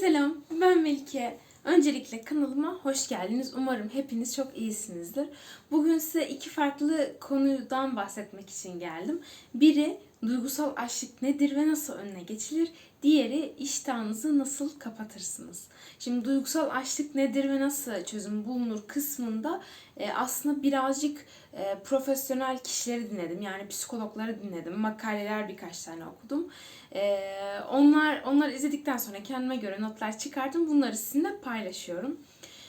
selam, ben Melike. Öncelikle kanalıma hoş geldiniz. Umarım hepiniz çok iyisinizdir. Bugün size iki farklı konudan bahsetmek için geldim. Biri duygusal açlık nedir ve nasıl önüne geçilir? Diğeri iştahınızı nasıl kapatırsınız? Şimdi duygusal açlık nedir ve nasıl çözüm bulunur kısmında e, aslında birazcık e, profesyonel kişileri dinledim. Yani psikologları dinledim. Makaleler birkaç tane okudum. E, onlar onlar izledikten sonra kendime göre notlar çıkardım. Bunları sizinle paylaşıyorum.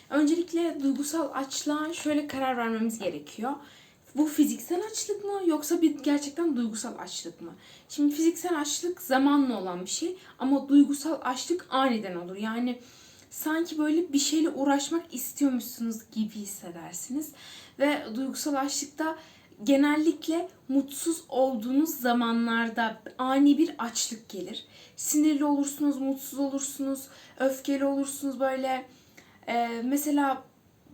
Öncelikle duygusal açlığa şöyle karar vermemiz gerekiyor. Bu fiziksel açlık mı yoksa bir gerçekten duygusal açlık mı? Şimdi fiziksel açlık zamanla olan bir şey ama duygusal açlık aniden olur. Yani sanki böyle bir şeyle uğraşmak istiyormuşsunuz gibi hissedersiniz. Ve duygusal açlıkta genellikle mutsuz olduğunuz zamanlarda ani bir açlık gelir. Sinirli olursunuz, mutsuz olursunuz, öfkeli olursunuz böyle. Ee, mesela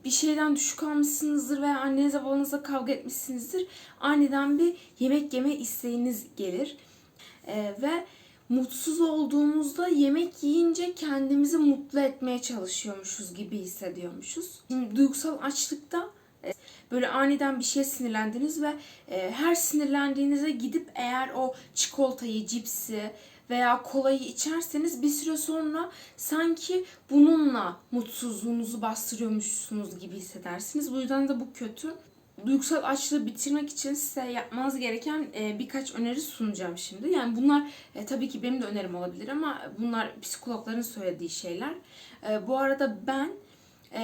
bir şeyden düşük almışsınızdır veya annenizle babanızla kavga etmişsinizdir. Aniden bir yemek yeme isteğiniz gelir. Ee, ve mutsuz olduğumuzda yemek yiyince kendimizi mutlu etmeye çalışıyormuşuz gibi hissediyormuşuz. Şimdi duygusal açlıkta e, böyle aniden bir şeye sinirlendiniz ve e, her sinirlendiğinizde gidip eğer o çikolatayı, cipsi veya kolayı içerseniz bir süre sonra sanki bununla mutsuzluğunuzu bastırıyormuşsunuz gibi hissedersiniz. Bu yüzden de bu kötü. Duygusal açlığı bitirmek için size yapmanız gereken e, birkaç öneri sunacağım şimdi. Yani bunlar e, tabii ki benim de önerim olabilir ama bunlar psikologların söylediği şeyler. E, bu arada ben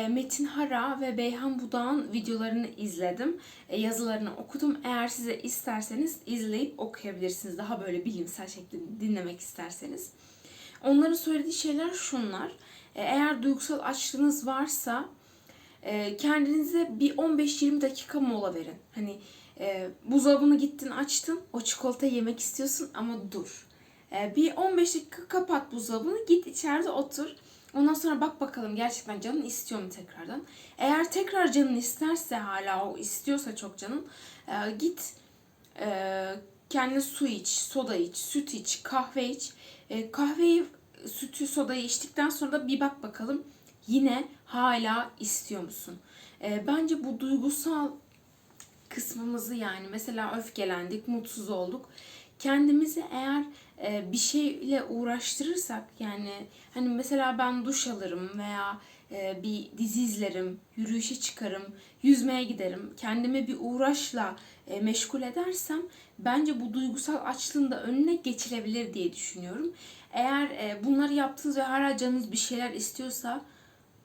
Metin Hara ve Beyhan Budak'ın videolarını izledim. E, yazılarını okudum. Eğer size isterseniz izleyip okuyabilirsiniz. Daha böyle bilimsel şekilde dinlemek isterseniz. Onların söylediği şeyler şunlar. E, eğer duygusal açlığınız varsa e, kendinize bir 15-20 dakika mola verin. Hani e, buzdolabını gittin açtın, o çikolata yemek istiyorsun ama dur. E, bir 15 dakika kapat buzdolabını, git içeride otur. Ondan sonra bak bakalım gerçekten canın istiyor mu tekrardan. Eğer tekrar canın isterse hala o istiyorsa çok canın e, git e, kendine su iç, soda iç, süt iç, kahve iç. E, kahveyi, sütü, sodayı içtikten sonra da bir bak bakalım yine hala istiyor musun? Bence bu duygusal kısmımızı yani mesela öfkelendik, mutsuz olduk. Kendimizi eğer bir şeyle uğraştırırsak yani hani mesela ben duş alırım veya e, bir dizi izlerim, yürüyüşe çıkarım, yüzmeye giderim. Kendimi bir uğraşla e, meşgul edersem bence bu duygusal açlığın da önüne geçilebilir diye düşünüyorum. Eğer e, bunları yaptınız ve hala bir şeyler istiyorsa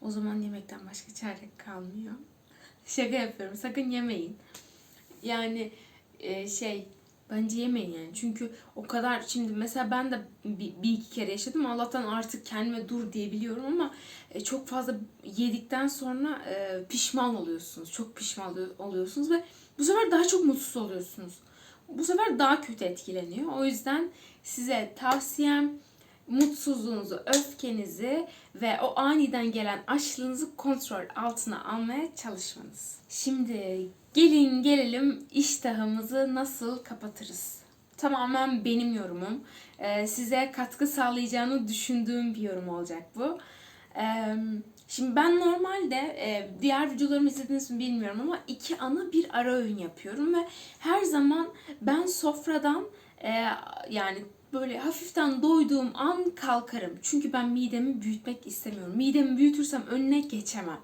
o zaman yemekten başka çare kalmıyor. Şaka yapıyorum. Sakın yemeyin. Yani e, şey bence yemeyin yani. Çünkü o kadar şimdi mesela ben de bir, bir iki kere yaşadım. Allah'tan artık kendime dur diyebiliyorum ama e, çok fazla yedikten sonra e, pişman oluyorsunuz. Çok pişman oluyor- oluyorsunuz ve bu sefer daha çok mutsuz oluyorsunuz. Bu sefer daha kötü etkileniyor. O yüzden size tavsiyem mutsuzluğunuzu, öfkenizi ve o aniden gelen açlığınızı kontrol altına almaya çalışmanız. Şimdi gelin gelelim iştahımızı nasıl kapatırız? Tamamen benim yorumum. Ee, size katkı sağlayacağını düşündüğüm bir yorum olacak bu. Ee, Şimdi ben normalde e, diğer videolarımı izlediniz mi bilmiyorum ama iki ana bir ara öğün yapıyorum ve her zaman ben sofradan e, yani böyle hafiften doyduğum an kalkarım. Çünkü ben midemi büyütmek istemiyorum. Midemi büyütürsem önüne geçemem.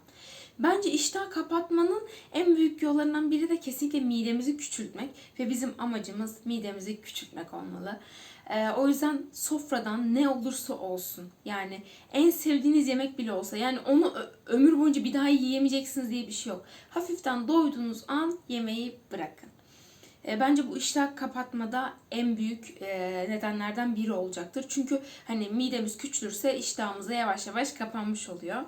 Bence iştah kapatmanın en büyük yollarından biri de kesinlikle midemizi küçültmek ve bizim amacımız midemizi küçültmek olmalı. Ee, o yüzden sofradan ne olursa olsun yani en sevdiğiniz yemek bile olsa yani onu ömür boyunca bir daha yiyemeyeceksiniz diye bir şey yok. Hafiften doyduğunuz an yemeği bırakın. E, bence bu iştah kapatmada en büyük e, nedenlerden biri olacaktır. Çünkü hani midemiz küçülürse iştahımız da yavaş yavaş kapanmış oluyor.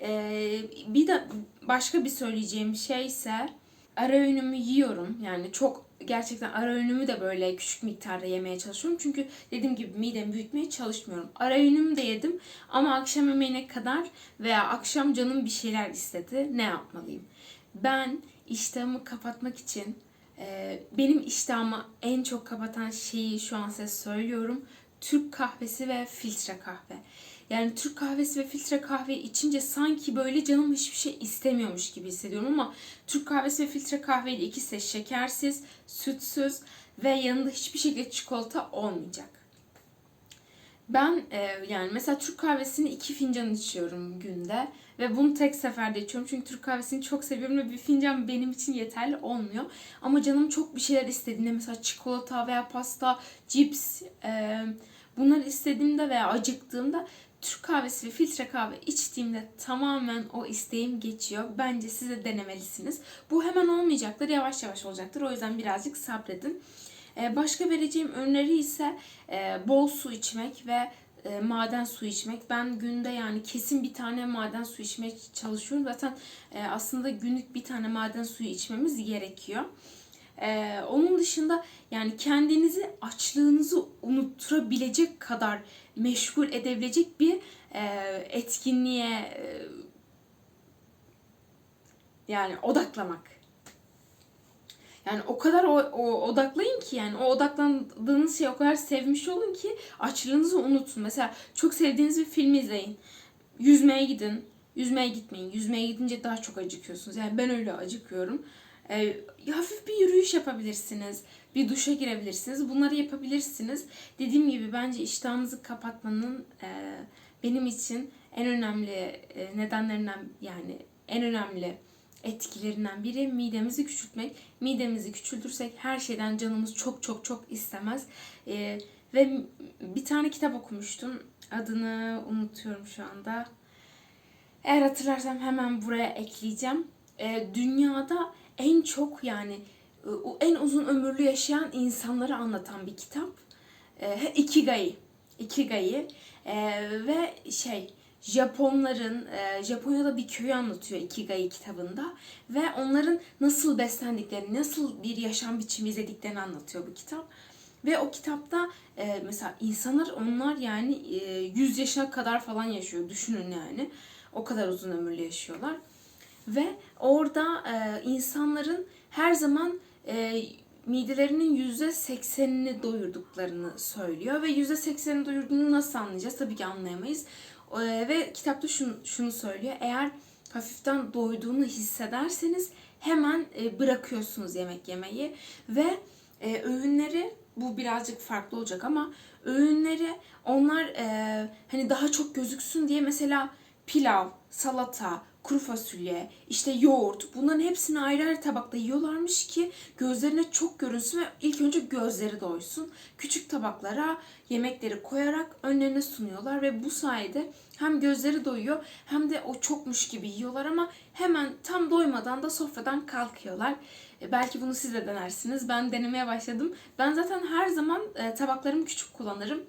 E, bir de başka bir söyleyeceğim şey ise ara öğünümü yiyorum. Yani çok gerçekten ara öğünümü de böyle küçük miktarda yemeye çalışıyorum. Çünkü dediğim gibi midemi büyütmeye çalışmıyorum. Ara öğünümü de yedim ama akşam yemeğine kadar veya akşam canım bir şeyler istedi. Ne yapmalıyım? Ben iştahımı kapatmak için ee, benim iştahımı en çok kapatan şeyi şu an size söylüyorum. Türk kahvesi ve filtre kahve. Yani Türk kahvesi ve filtre kahve içince sanki böyle canım hiçbir şey istemiyormuş gibi hissediyorum ama Türk kahvesi ve filtre kahve ile ikisi de şekersiz, sütsüz ve yanında hiçbir şekilde çikolata olmayacak. Ben e, yani mesela Türk kahvesini iki fincan içiyorum günde ve bunu tek seferde içiyorum çünkü Türk kahvesini çok seviyorum ve bir fincan benim için yeterli olmuyor. Ama canım çok bir şeyler istediğinde mesela çikolata veya pasta, cips e, bunları istediğimde veya acıktığımda Türk kahvesi ve filtre kahve içtiğimde tamamen o isteğim geçiyor. Bence siz de denemelisiniz. Bu hemen olmayacaktır, yavaş yavaş olacaktır. O yüzden birazcık sabredin. Ee, Başka vereceğim öneri ise e, bol su içmek ve e, maden suyu içmek. Ben günde yani kesin bir tane maden suyu içmeye çalışıyorum. Zaten e, aslında günlük bir tane maden suyu içmemiz gerekiyor. Onun dışında yani kendinizi açlığınızı unutturabilecek kadar meşgul edebilecek bir e, etkinliğe e, yani odaklamak. Yani o kadar o, o odaklayın ki yani o odaklandığınız şeyi o kadar sevmiş olun ki açlığınızı unutun. Mesela çok sevdiğiniz bir film izleyin. Yüzmeye gidin. Yüzmeye gitmeyin. Yüzmeye gidince daha çok acıkıyorsunuz. Yani ben öyle acıkıyorum. Ee, hafif bir yürüyüş yapabilirsiniz. Bir duşa girebilirsiniz. Bunları yapabilirsiniz. Dediğim gibi bence iştahınızı kapatmanın e, benim için en önemli e, nedenlerinden yani en önemli etkilerinden biri midemizi küçültmek. Midemizi küçültürsek her şeyden canımız çok çok çok istemez. Ee, ve bir tane kitap okumuştum. Adını unutuyorum şu anda. Eğer hatırlarsam hemen buraya ekleyeceğim. Ee, dünyada en çok yani e, en uzun ömürlü yaşayan insanları anlatan bir kitap. Ee, Ikigai. Ikigai. Ee, ve şey Japonların, e, Japonya'da bir köyü anlatıyor Ikigai kitabında ve onların nasıl beslendiklerini, nasıl bir yaşam biçimi izlediklerini anlatıyor bu kitap. Ve o kitapta e, mesela insanlar onlar yani e, 100 yaşına kadar falan yaşıyor. Düşünün yani. O kadar uzun ömürlü yaşıyorlar. Ve orada e, insanların her zaman midelerinin %80'ini doyurduklarını söylüyor. Ve %80'ini doyurduğunu nasıl anlayacağız? Tabii ki anlayamayız. Ee, ve kitapta şunu, şunu söylüyor. Eğer hafiften doyduğunu hissederseniz hemen e, bırakıyorsunuz yemek yemeyi ve e, öğünleri bu birazcık farklı olacak ama öğünleri onlar e, hani daha çok gözüksün diye mesela pilav, salata, kuru fasulye, işte yoğurt bunların hepsini ayrı ayrı tabakta yiyorlarmış ki gözlerine çok görünsün ve ilk önce gözleri doysun. Küçük tabaklara yemekleri koyarak önlerine sunuyorlar ve bu sayede hem gözleri doyuyor hem de o çokmuş gibi yiyorlar ama hemen tam doymadan da sofradan kalkıyorlar. E, belki bunu siz de denersiniz. Ben denemeye başladım. Ben zaten her zaman e, tabaklarımı küçük kullanırım.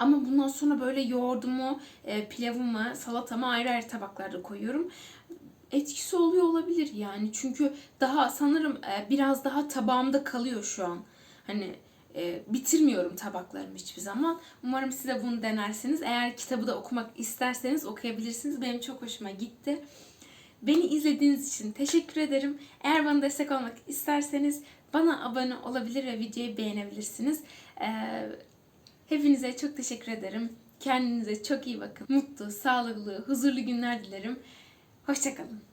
Ama bundan sonra böyle yoğurdumu, e, pilavımı, salatamı ayrı ayrı tabaklarda koyuyorum. Etkisi oluyor olabilir yani. Çünkü daha sanırım e, biraz daha tabağımda kalıyor şu an. Hani e, bitirmiyorum tabaklarımı hiçbir zaman. Umarım siz de bunu denersiniz. Eğer kitabı da okumak isterseniz okuyabilirsiniz. Benim çok hoşuma gitti. Beni izlediğiniz için teşekkür ederim. Eğer bana destek olmak isterseniz bana abone olabilir ve videoyu beğenebilirsiniz. Ee, hepinize çok teşekkür ederim. Kendinize çok iyi bakın. Mutlu, sağlıklı, huzurlu günler dilerim. Hoşçakalın.